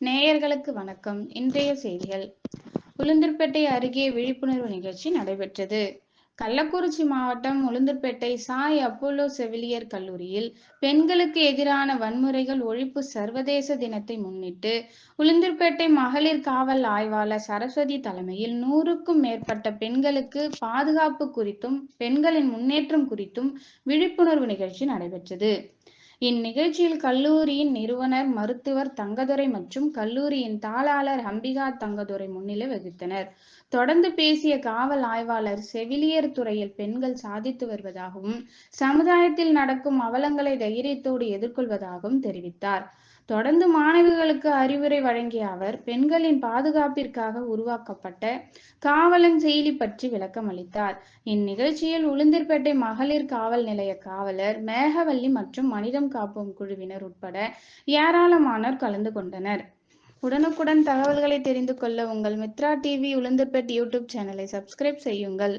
நேயர்களுக்கு வணக்கம். இன்றைய செய்திகள். உளுந்தூர்பேட்டை அருகே விழிப்புணர்வு நிகழ்ச்சி நடைபெற்றது. கள்ளக்குறிச்சி மாவட்டம் உளுந்தூர்பேட்டை சாய் அப்போலோ செவிலியர் கல்லூரியில் பெண்களுக்கு எதிரான வன்முறைகள் ஒழிப்பு சர்வதேச தினத்தை முன்னிட்டு உளுந்தூர்பேட்டை மகளிர் காவல் ஆய்வாளர் சரஸ்வதி தலைமையில் நூறுக்கும் மேற்பட்ட பெண்களுக்கு பாதுகாப்பு குறித்தும் பெண்களின் முன்னேற்றம் குறித்தும் விழிப்புணர்வு நிகழ்ச்சி நடைபெற்றது. இந்நிகழ்ச்சியில் கல்லூரியின் நிறுவனர் மருத்துவர் தங்கதுரை மற்றும் கல்லூரியின் தாளாளர் அம்பிகா தங்கதுரை முன்னிலை வகித்தனர். தொடர்ந்து பேசிய காவல் ஆய்வாளர் செவிலியர் துறையில் பெண்கள் சாதித்து வருவதாகவும் சமுதாயத்தில் நடக்கும் அவலங்களை தைரியத்தோடு எதிர்கொள்வதாகவும் தெரிவித்தார். தொடர்ந்து மாணவிகளுக்கு அறிவுரை வழங்கிய அவர் பெண்களின் பாதுகாப்பிற்காக உருவாக்கப்பட்ட காவலன் செயலி பற்றி விளக்கம் அளித்தார். இந்நிகழ்ச்சியில் உளுந்தூர்பேட்டை மகளிர் காவல் நிலைய காவலர் மேகவல்லி மற்றும் மனிதம் காப்போம் குழுவினர் உட்பட ஏராளமானோர் கலந்து கொண்டனர். உடனுக்குடன் தகவல்களை தெரிந்து கொள்ள உங்கள் மித்ரா டிவி உளுந்தூர்பேட் யூடியூப் சேனலை சப்ஸ்கிரைப் செய்யுங்கள்.